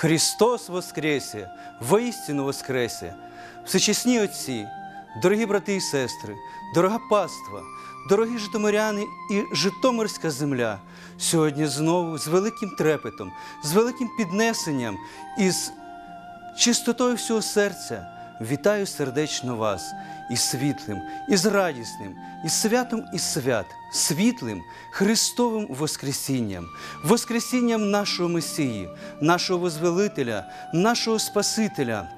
Христос Воскресе, воістину Воскресе! Всечесні Отці, дорогі брати і сестри, дорога паства, дорогі житомиряни і Житомирська земля, сьогодні знову з великим трепетом, з великим піднесенням і з чистотою всього серця вітаю сердечно вас із світлим, із радісним, і святом і свят, світлим Христовим Воскресінням, Воскресінням нашого Месії, нашого Возвелителя, нашого Спасителя,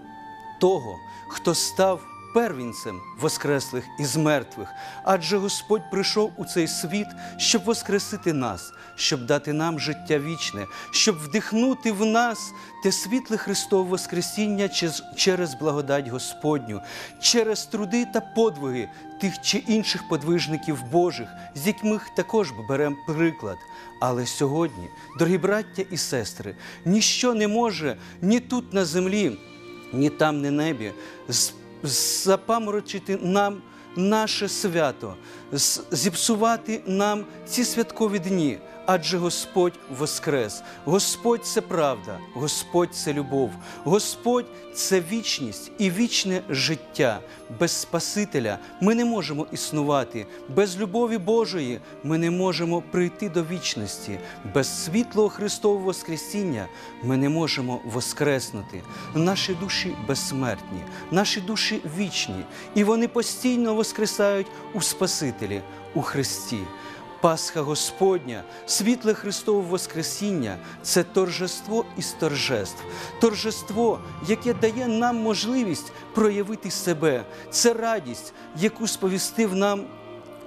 того, хто став первінцем воскреслих із мертвих, адже Господь прийшов у цей світ, щоб воскресити нас, щоб дати нам життя вічне, щоб вдихнути в нас те світле Христове Воскресіння через благодать Господню, через труди та подвиги тих чи інших подвижників Божих, з яких також беремо приклад. Але сьогодні, дорогі браття і сестри, ніщо не може ні тут на землі, ні там, ні небі, запаморочити нам наше свято, зіпсувати нам ці святкові дні. Адже Господь воскрес, Господь це правда, Господь це любов, Господь це вічність і вічне життя. Без Спасителя ми не можемо існувати, без любові Божої ми не можемо прийти до вічності, без світлого Христового Воскресіння ми не можемо воскреснути. Наші душі безсмертні, наші душі вічні, і вони постійно воскресають у Спасителі, у Христі. Пасха Господня, світле Христове Воскресіння це торжество із торжеств, торжество, яке дає нам можливість проявити себе. Це радість, яку сповістив нам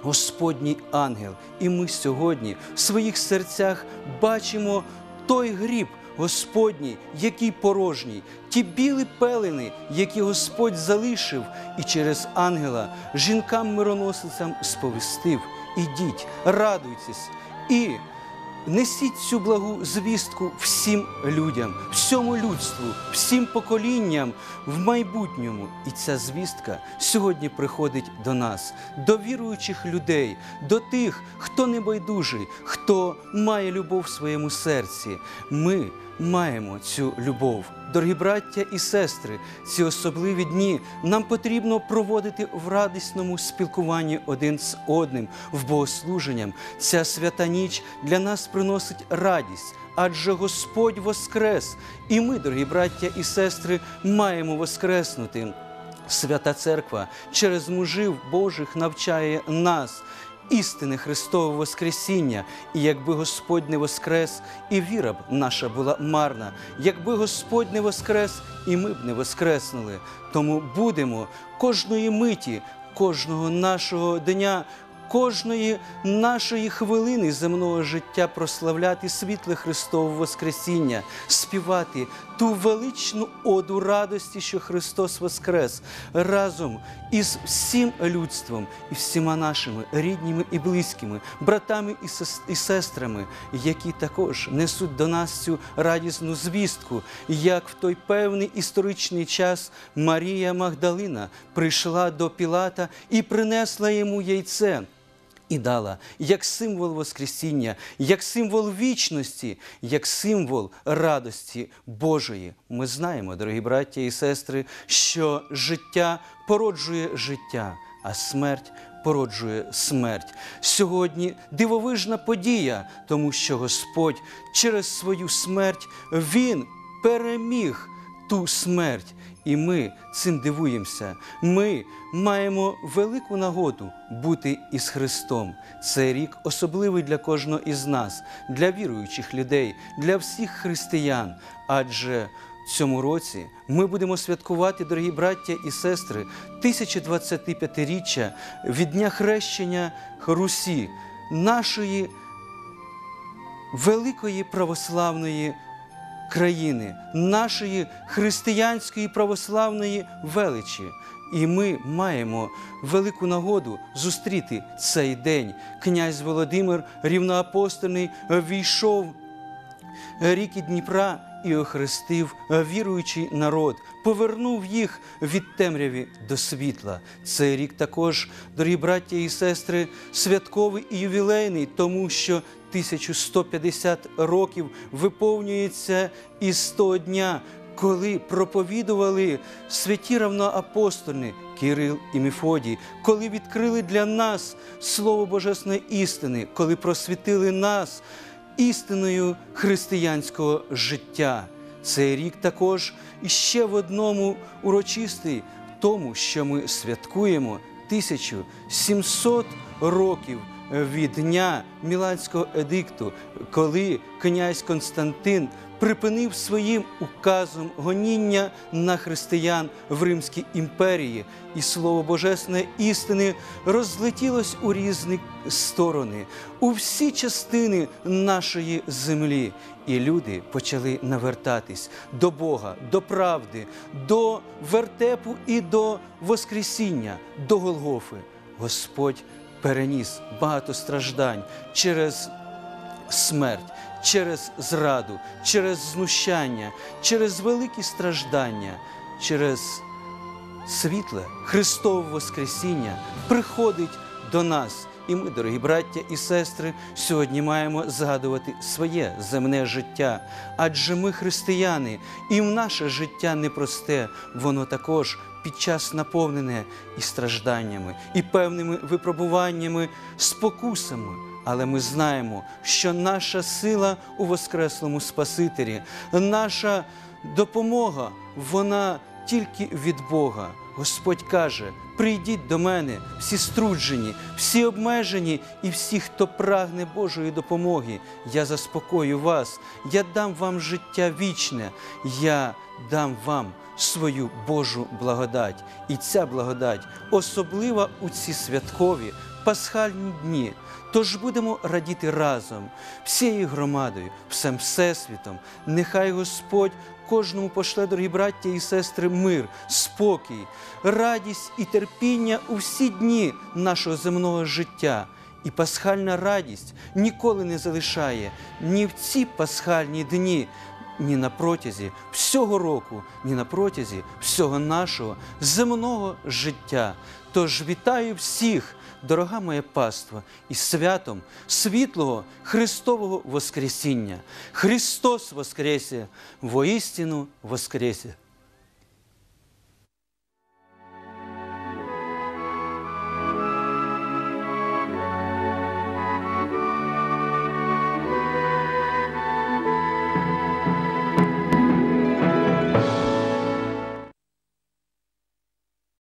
Господній ангел. І ми сьогодні в своїх серцях бачимо той гріб Господній, який порожній, ті білі пелени, які Господь залишив, і через ангела жінкам-мироносицям сповістив. Ідіть, радуйтесь і несіть цю благу звістку всім людям, всьому людству, всім поколінням в майбутньому. І ця звістка сьогодні приходить до нас, до віруючих людей, до тих, хто небайдужий, хто має любов в своєму серці. Ми маємо цю любов. Дорогі браття і сестри, ці особливі дні нам потрібно проводити в радісному спілкуванні один з одним, в богослуженням. Ця свята ніч для нас приносить радість. Адже Господь воскрес, і ми, дорогі браття і сестри, маємо воскреснути. Свята Церква через мужів Божих навчає нас істини Христового Воскресіння. І якби Господь не воскрес, і віра б наша була марна. Якби Господь не воскрес, і ми б не воскреснули. Тому будемо кожної миті, кожного нашого дня. Кожної нашої хвилини земного життя прославляти світле Христове Воскресіння, співати ту величну оду радості, що Христос Воскрес разом із всім людством і всіма нашими рідними і близькими, братами і сестрами, які також несуть до нас цю радісну звістку, як в той певний історичний час Марія Магдалина прийшла до Пілата і принесла йому яйце і дала як символ Воскресіння, як символ вічності, як символ радості Божої. Ми знаємо, дорогі браття і сестри, що життя породжує життя, а смерть породжує смерть. Сьогодні дивовижна подія, тому що Господь через свою смерть Він переміг ту смерть. І ми цим дивуємося. Ми маємо велику нагоду бути із Христом. Цей рік особливий для кожного із нас, для віруючих людей, для всіх християн. Адже в цьому році ми будемо святкувати, дорогі браття і сестри, 1025-річчя від дня хрещення Русі, нашої великої православної країни, нашої християнської православної величі. І ми маємо велику нагоду зустріти цей день. Князь Володимир рівноапостольний війшов ріки Дніпра і охрестив віруючий народ, повернув їх від темряві до світла. Цей рік також, дорогі браття і сестри, святковий і ювілейний, тому що 1150 років виповнюється із того дня, коли проповідували святі равноапостольни Кирил і Мефодій, коли відкрили для нас Слово Божесної істини, коли просвітили нас істиною християнського життя. Цей рік також іще в одному урочистий в тому, що ми святкуємо 1700 років від дня Міланського едикту, коли князь Константин припинив своїм указом гоніння на християн в Римській імперії, і слово Божесної істини розлетілось у різні сторони, у всі частини нашої землі. І люди почали навертатись до Бога, до правди, до вертепу і до Воскресіння, до Голгофи. Господь переніс багато страждань через смерть, через зраду, через знущання, через великі страждання, через світле Христове Воскресіння приходить до нас. І ми, дорогі браття і сестри, сьогодні маємо згадувати своє земне життя. Адже ми християни, і в наше життя непросте, воно також під час наповнене і стражданнями, і певними випробуваннями, спокусами. Але ми знаємо, що наша сила у Воскреслому Спасителі, наша допомога, вона тільки від Бога. Господь каже: прийдіть до мене, всі струджені, всі обмежені і всі, хто прагне Божої допомоги. Я заспокою вас, я дам вам життя вічне, я дам вам свою Божу благодать. І ця благодать особлива у ці святкові пасхальні дні. Тож будемо радіти разом, всією громадою, всем всесвітом. Нехай Господь кожному пошле, дорогі браття і сестри, мир, спокій, радість і терпіння у всі дні нашого земного життя. І пасхальна радість ніколи не залишає ні в ці пасхальні дні, ні на протязі всього року, ні на протязі всього нашого земного життя. Тож вітаю всіх, дорога моя паства, із святом світлого Христового Воскресіння. Христос Воскресе, воістину Воскресе!